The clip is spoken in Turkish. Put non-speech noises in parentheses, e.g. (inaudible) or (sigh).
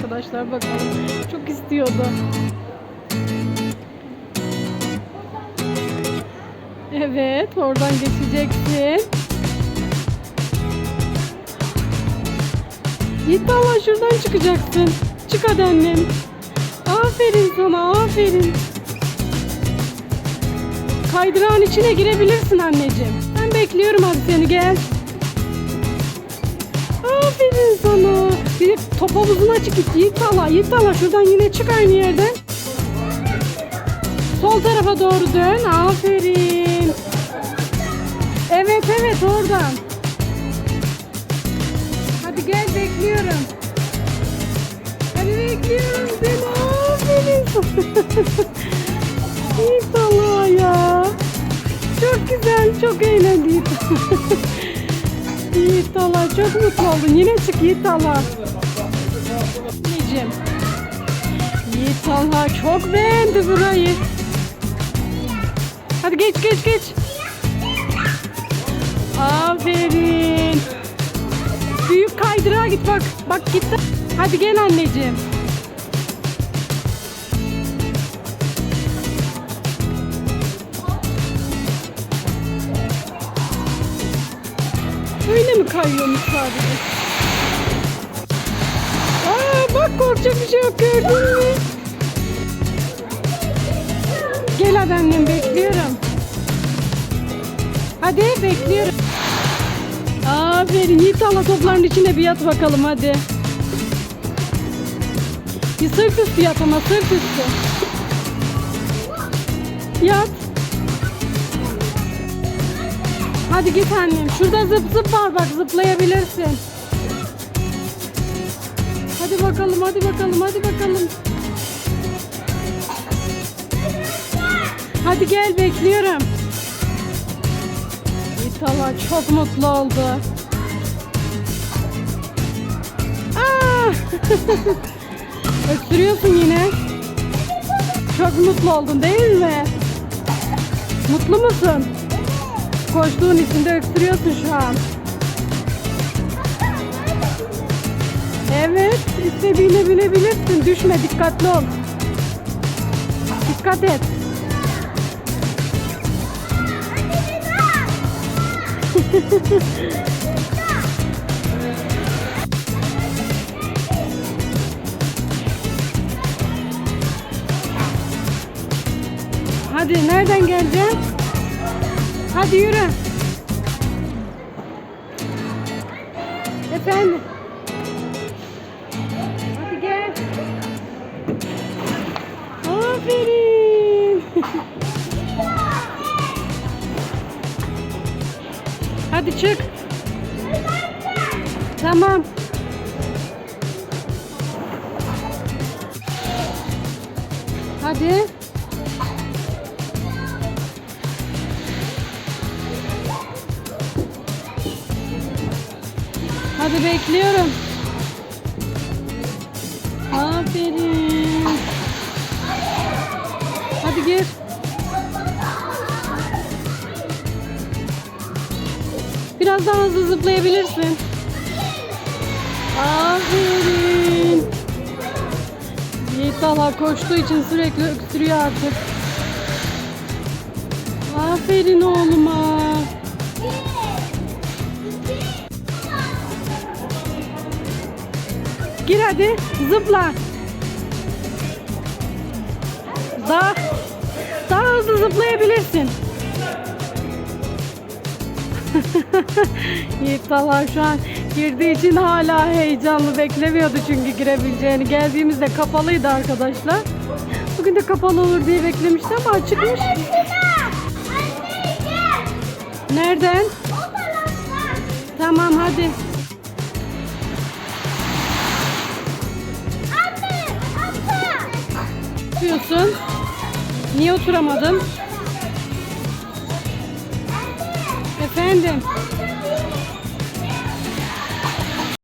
arkadaşlar bakalım. Çok istiyordu. Evet oradan geçeceksin. Yiğit Allah şuradan çıkacaksın. Çık hadi annem. Aferin sana aferin. Kaydırağın içine girebilirsin anneciğim. Ben bekliyorum hadi seni gel. Top havuzuna çık git. Yiğit Allah, Yiğit Allah. Şuradan yine çık aynı yerden. Sol tarafa doğru dön. Aferin. Evet evet oradan. Hadi gel bekliyorum. Hadi bekliyorum seni. Aferin (laughs) sana. Yiğit Allah ya. Çok güzel, çok eğlendik. (laughs) Yiğit Allah çok mutlu oldun. Yine çık Yiğit Allah. Anneciğim. Yiğit Allah çok beğendi burayı. Hadi geç geç geç. Aferin. Büyük kaydırağa git bak. Bak gitti. Hadi gel anneciğim. Öyle mi kayıyormuş sadece? Korkacak bir şey yok gördün mü? Gel hadi annem bekliyorum. Hadi bekliyorum. Aferin Yiğit Allah topların içine bir yat bakalım hadi. Bir sırt üstü yat ama sırt üstü. Yat. Hadi git annem. Şurada zıp zıp var bak zıplayabilirsin. Hadi bakalım hadi bakalım hadi bakalım. Hadi gel bekliyorum. İtala çok mutlu oldu. Aa! (laughs) Öksürüyorsun yine. Çok mutlu oldun değil mi? Mutlu musun? Koştuğun içinde öksürüyorsun şu an. Evet, istediğine binebilirsin. Düşme, dikkatli ol. Dikkat et. (laughs) Hadi nereden geleceksin? Hadi yürü. Efendim. Hadi çık. Tamam. Hadi. Hadi bekliyorum. Aferin. Gir. Biraz daha hızlı zıplayabilirsin. Aferin. Yiğit Allah koştuğu için sürekli öksürüyor artık. Aferin oğluma. Gir hadi zıpla. Daha daha hızlı zıplayabilirsin. (laughs) Yiğit şu an girdiği için hala heyecanlı beklemiyordu çünkü girebileceğini. Geldiğimizde kapalıydı arkadaşlar. Bugün de kapalı olur diye beklemişti ama açıkmış. Nereden? Tamam hadi. Ne yapıyorsun? Niye oturamadın? Efendim?